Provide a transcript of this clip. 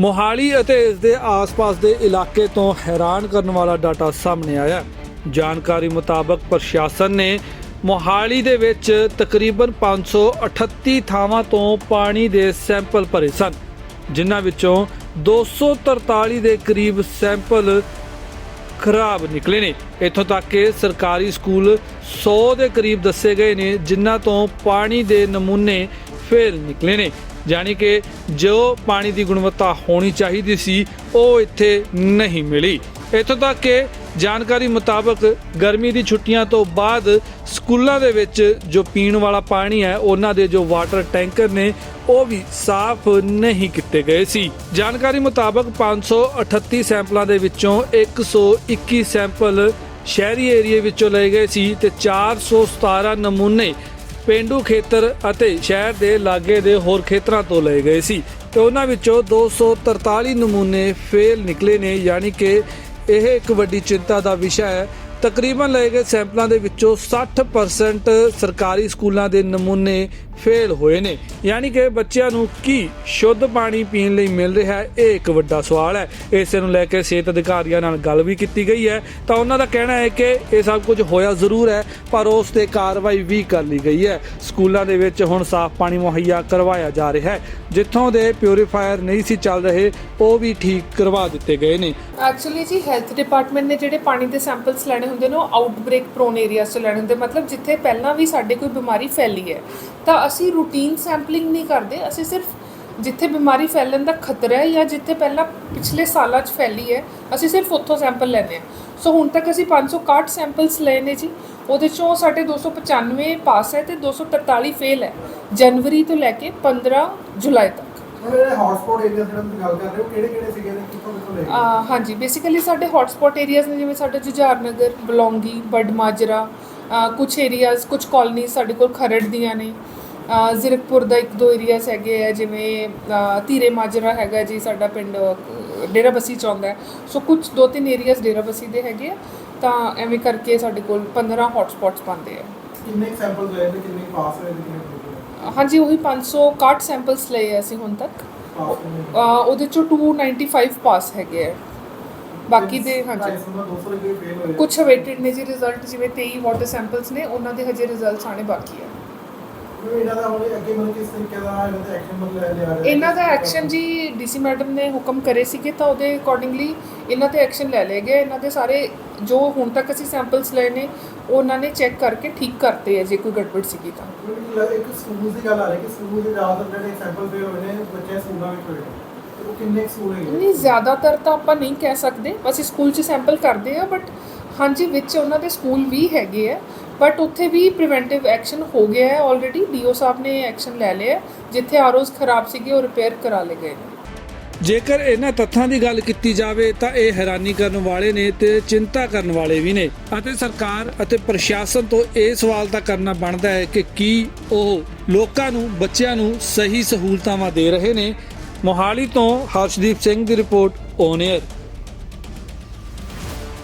ਮੋਹਾਲੀ ਅਤੇ ਇਸ ਦੇ ਆਸ-ਪਾਸ ਦੇ ਇਲਾਕੇ ਤੋਂ ਹੈਰਾਨ ਕਰਨ ਵਾਲਾ ਡਾਟਾ ਸਾਹਮਣੇ ਆਇਆ ਜਾਣਕਾਰੀ ਮੁਤਾਬਕ ਪ੍ਰਸ਼ਾਸਨ ਨੇ ਮੋਹਾਲੀ ਦੇ ਵਿੱਚ ਤਕਰੀਬਨ 538 ਥਾਵਾਂ ਤੋਂ ਪਾਣੀ ਦੇ ਸੈਂਪਲ ਭਰੇ ਸਨ, ਜਿਨ੍ਹਾਂ ਵਿੱਚੋਂ 243 ਦੇ ਕਰੀਬ ਸੈਂਪਲ ਖਰਾਬ ਨਿਕਲੇ ਨੇ। ਇੱਥੋਂ ਤੱਕ ਕਿ ਸਰਕਾਰੀ ਸਕੂਲ 100 ਦੇ ਕਰੀਬ ਦੱਸੇ ਗਏ ਨੇ, ਜਿਨ੍ਹਾਂ ਤੋਂ ਪਾਣੀ ਦੇ ਨਮੂਨੇ ਫੇਲ ਨਿਕਲੇ ਨੇ। ਯਾਨੀ ਕਿ ਜੋ ਪਾਣੀ ਦੀ ਗੁਣਵੱਤਾ ਹੋਣੀ ਚਾਹੀਦੀ ਸੀ, ਉਹ ਇੱਥੇ ਨਹੀਂ ਮਿਲੀ। ਇੱਥੋਂ ਤੱਕ ਕਿ ਜਾਣਕਾਰੀ ਮੁਤਾਬਕ ਗਰਮੀ ਦੀ ਛੁੱਟੀਆਂ ਤੋਂ ਬਾਅਦ ਸਕੂਲਾਂ ਦੇ ਵਿੱਚ ਜੋ ਪੀਣ ਵਾਲਾ ਪਾਣੀ ਹੈ, ਉਹਨਾਂ ਦੇ ਜੋ ਵਾਟਰ ਟੈਂਕਰ ਨੇ, ਉਹ ਵੀ ਸਾਫ਼ ਨਹੀਂ ਕੀਤੇ ਗਏ ਸੀ। ਜਾਣਕਾਰੀ ਮੁਤਾਬਕ 538 ਸੈਂਪਲਾਂ ਦੇ ਵਿੱਚੋਂ 121 ਸੈਂਪਲ ਸ਼ਹਿਰੀ ਏਰੀਏ ਵਿੱਚੋਂ ਲਏ ਗਏ ਸੀ ਤੇ 417 ਨਮੂਨੇ ਪਿੰਡੂ ਖੇਤਰ ਅਤੇ ਸ਼ਹਿਰ ਦੇ ਲਾਗੇ ਦੇ ਹੋਰ ਖੇਤਰਾਂ ਤੋਂ ਲਏ ਗਏ ਸੀ ਤੇ ਉਹਨਾਂ ਵਿੱਚੋਂ 243 ਨਮੂਨੇ ਫੇਲ ਨਿਕਲੇ ਨੇ, ਯਾਨੀ ਕਿ ਇਹ ਇੱਕ ਵੱਡੀ ਚਿੰਤਾ ਦਾ ਵਿਸ਼ਾ ਹੈ। ਤਕਰੀਬਨ ਲਏ ਗਏ ਸੈਂਪਲਾਂ ਦੇ ਵਿੱਚੋਂ 60% ਸਰਕਾਰੀ ਸਕੂਲਾਂ ਦੇ ਨਮੂਨੇ ਫੇਲ ਹੋਏ ਨੇ। ਯਾਨੀ ਕਿ ਬੱਚਿਆਂ ਨੂੰ ਕੀ ਸ਼ੁੱਧ ਪਾਣੀ ਪੀਣ ਲਈ ਮਿਲ ਰਿਹਾ ਹੈ, ਇਹ ਇੱਕ ਵੱਡਾ ਸਵਾਲ ਹੈ। ਇਸੇ ਨੂੰ ਲੈ ਕੇ ਸਿਹਤ ਅਧਿਕਾਰੀਆਂ ਨਾਲ ਗੱਲ ਵੀ ਕੀਤੀ ਗਈ ਹੈ। ਤਾਂ ਉਹਨਾਂ ਦਾ ਕਹਿਣਾ ਹੈ ਕਿ ਇਹ ਸਭ ਕੁਝ ਹੋਇਆ ਜ਼ਰੂਰ ਹੈ, ਪਰ ਉਸ ਤੇ ਕਾਰਵਾਈ ਵੀ ਕਰ ਲਈ ਗਈ ਹੈ। ਸਕੂਲਾਂ ਦੇ ਵਿੱਚ ਹੁਣ ਸਾਫ਼ ਪਾਣੀ ਮੁਹੱਈਆ ਕਰਵਾਇਆ ਜਾ ਰਿਹਾ ਹੈ। ਜਿੱਥੋਂ ਦੇ ਪਿਉਰੀਫਾਇਰ ਨਹੀਂ ਸੀ ਚੱਲ ਰਹੇ, ਉਹ ਵੀ ਠੀਕ ਕਰਵਾ ਦਿੱਤੇ ਗਏ ਨੇ। ਐਕਚੁਅਲੀ ਜੀ ਹੈਲਥ ਡਿਪਾਰਟਮੈਂਟ ਨੇ ਜਿਹੜੇ ਪਾਣੀ ਦੇ ਸੈਂਪਲਸ ਲੈਣੇ ਹੁੰਦੇ ਨੇ, ਉਹ ਆਊਟਬ੍ਰੇਕ ਪ੍ਰੋਨ ਏਰੀਆਸ ਤੋਂ ਲੈਣੇ ਹੁੰਦੇ। ਮਤਲਬ ਜਿੱਥੇ ਪਹਿਲਾਂ ਵੀ ਸਾਡੇ ਕੋਈ ਬਿਮਾਰੀ ਫੈਲੀ ਹੈ, ਤਾਂ ਅਸੀਂ ਰੂਟੀਨ ਸੈਂਪਲਿੰਗ ਨਹੀਂ ਕਰਦੇ ਅਸੀਂ ਸਿਰਫ ਜਿੱਥੇ ਬਿਮਾਰੀ ਫੈਲਣ ਦਾ ਖਤਰਾ ਹੈ ਜਾਂ ਜਿੱਥੇ ਪਹਿਲਾਂ ਪਿਛਲੇ ਸਾਲਾਂ 'ਚ ਫੈਲੀ ਹੈ ਅਸੀਂ ਸਿਰਫ ਉੱਥੋਂ ਸੈਂਪਲ ਲੈਂਦੇ ਹਾਂ। ਸੋ ਹੁਣ ਤੱਕ ਅਸੀਂ 561 ਸੈਂਪਲਸ ਲਏ ਨੇ ਜੀ ਉਹਦੇ ਚੋਂ ਸਾਡੇ 295 ਪਾਸ ਹੈ ਤੇ 243 ਫੇਲ ਹੈ ਜਨਵਰੀ ਤੋਂ ਲੈ ਕੇ 15 ਜੁਲਾਈ ਤੱਕ। ਉਹ ਜਿਹੜੇ ਹੌਟਸਪੌਟ ਏਰੀਆ ਜਿਹੜੇ ਤੁਸੀਂ ਗੱਲ ਕਰ ਰਹੇ ਹੋ ਕਿਹੜੇ ਕਿਹੜੇ ਸੀਗੇ ਤੇ ਕਿੱਥੋਂ ਕਿੱਥੋਂ ਲੈ ਕੇ ਅਹ ਹਾਂਜੀ ਬੇਸਿਕਲੀ ਸਾਡੇ ਹੌਟਸਪੌਟ ਏਰੀਆਜ਼ ਨੇ ਜਿਵੇਂ ਸਾਡਾ ਜੁਝਾਰ ਨਗਰ ਬਲੌਂਗੀ ਬਡਮਾਜਰਾ ਕੁਝ ਏਰੀਆਜ਼ ਕੁਝ ਕਾਲਨੀਜ਼ ਸਾਡੇ ਕੋਲ ਖਰੜ ਦੀਆਂ ਨੇ। ਜ਼ੀਰਕਪੁਰ ਦਾ ਇੱਕ ਦੋ ਏਰੀਆਜ਼ ਹੈਗੇ ਆ ਜਿਵੇਂ ਧੀਰੇ ਮਾਜਰਾ ਹੈਗਾ ਜੀ ਸਾਡਾ ਪਿੰਡ ਅਹ, ਡੇਰਾ ਬੱਸੀ ਚ ਆਉਂਦਾ ਸੋ ਕੁਝ ਦੋ ਤਿੰਨ ਏਰੀਆਜ਼ ਡੇਰਾ ਬੱਸੀ ਦੇ ਹੈਗੇ ਆ ਤਾਂ ਐਵੇਂ ਕਰਕੇ ਸਾਡੇ ਕੋਲ 15 ਹੌਟਸਪੌਟਸ ਬਣਦੇ ਆ। ਕਿੰਨੇ ਸੈਂਪਲ ਲਏ ਤੇ ਕਿੰਨੇ ਪਾਸ ਹੋਏ ਹਾਂਜੀ ਉਹੀ 561 ਸੈਂਪਲਸ ਲਏ ਅਸੀਂ ਹੁਣ ਤੱਕ। ਉਹਦੇ ਚੋਂ 295 ਪਾਸ ਹੈਗੇ ਆ। ਬਾਕੀ ਦੇ ਹਾਂਜੀ। 250 ਦਾ 200 ਰੁਪਏ ਫੇਲ ਹੋਏ ਕੁਝ ਅਵੇਟਡ ਨੇ ਜੀ ਰਿਜ਼ਲਟ ਜਿਵੇਂ 23 ਵਾਟਰ ਸੈਂਪਲਸ ਨੇ ਉਹਨਾਂ ਦੇ ਹਜੇ ਰਿਜ਼ਲਟਸ ਆਣੇ ਬਾਕੀ ਆ। ਇਹਨਾਂ ਦਾ ਹੁਣ ਅੱਗੇ ਮਤਲਬ ਕਿਸ ਤਰੀਕੇ ਦਾ ਇਹਨਾਂ ਦਾ ਐਕਸ਼ਨ ਮਤਲਬ ਲੈ ਲਿਆ ਰਿਹਾ? ਇਹਨਾਂ ਦਾ ਐਕਸ਼ਨ ਜੀ ਡੀਸੀ ਮੈਡਮ ਨੇ ਹੁਕਮ ਕਰੇ ਸੀਗੇ ਤਾਂ ਉਹਦੇ ਅਕੋਰਡਿੰਗਲੀ ਇਹਨਾਂ ਤੇ ਐਕਸ਼ਨ ਲੈ ਲਏ ਗਏ। ਇਹਨਾਂ ਦੇ ਸਾਰੇ ਜੋ ਹੁਣ ਤੱਕ ਅਸੀਂ ਸੈਂਪਲਸ ਲਏ ਨੇ ਉਹ ਉਹਨਾਂ ਨੇ ਚੈੱਕ ਕਰਕੇ ਠੀਕ ਕਰਤੇ ਹੈ ਜੇ ਕੋਈ ਗੜਬੜ ਸੀਗੀ ਤਾਂ। ਇੱਕ ਸਕੂਲ ਦੀ ਗੱਲ ਆ ਰਹੀ ਕਿ ਸਕੂਲ ਦੇ ਜ਼ਿਆਦਾਤਰ ਜਿਹੜੇ ਸੈਂਪਲ ਫੇਲ ਹੋਏ ਨੇ ਬੱਚੇ ਸਕੂਲਾਂ ਵਿੱਚ ਹੋਏ ਨੇ। ਤੇ ਉਹ ਕਿੰਨੇ ਕੁ ਸਕੂਲ ਹੈਗੇ? ਨਹੀਂ ਜ਼ਿਆਦਾਤਰ ਤਾਂ ਆਪਾਂ ਨਹੀਂ ਕਹਿ ਸਕਦੇ। ਅਸੀਂ ਸਕੂਲ 'ਚ ਸੈਂਪਲ ਕਰਦੇ ਆ ਬਟ ਹਾਂਜੀ ਵਿੱਚ ਉਹਨਾਂ ਦੇ ਸਕੂਲ ਵੀ ਹੈਗੇ ਆ। ਬਟ ਉੱਥੇ ਵੀ ਪ੍ਰੀਵੈਂਟਿਵ ਐਕਸ਼ਨ ਹੋ ਗਿਆ ਹੈ ਆਲਰੇਡੀ ਡੀਓ ਸਾਹਿਬ ਨੇ ਐਕਸ਼ਨ ਲੈ ਲਿਆ ਹੈ। ਜਿੱਥੇ ਆਰਓਸ ਖਰਾਬ ਸੀਗੇ, ਉਹ ਰਿਪੇਅਰ ਕਰਾ ਲਏ ਗਏ ਨੇ। ਜੇਕਰ ਇਹਨਾਂ ਤੱਥਾਂ ਦੀ ਗੱਲ ਕੀਤੀ ਜਾਵੇ, ਤਾਂ ਇਹ ਹੈਰਾਨੀ ਕਰਨ ਵਾਲੇ ਨੇ ਤੇ ਚਿੰਤਾ ਕਰਨ ਵਾਲੇ ਵੀ ਨੇ। ਅਤੇ ਸਰਕਾਰ ਅਤੇ ਪ੍ਰਸ਼ਾਸਨ ਤੋਂ ਇਹ ਸਵਾਲ ਤਾਂ ਕਰਨਾ ਬਣਦਾ ਹੈ ਕਿ ਕੀ ਉਹ ਲੋਕਾਂ ਨੂੰ, ਬੱਚਿਆਂ ਨੂੰ ਸਹੀ ਸਹੂਲਤਾਂ ਦੇ ਰਹੇ ਨੇ। ਮੋਹਾਲੀ ਤੋਂ ਹਰਸ਼ਦੀਪ ਸਿੰਘ ਦੀ ਰਿਪੋਰਟ ਔਨ 에ਅਰ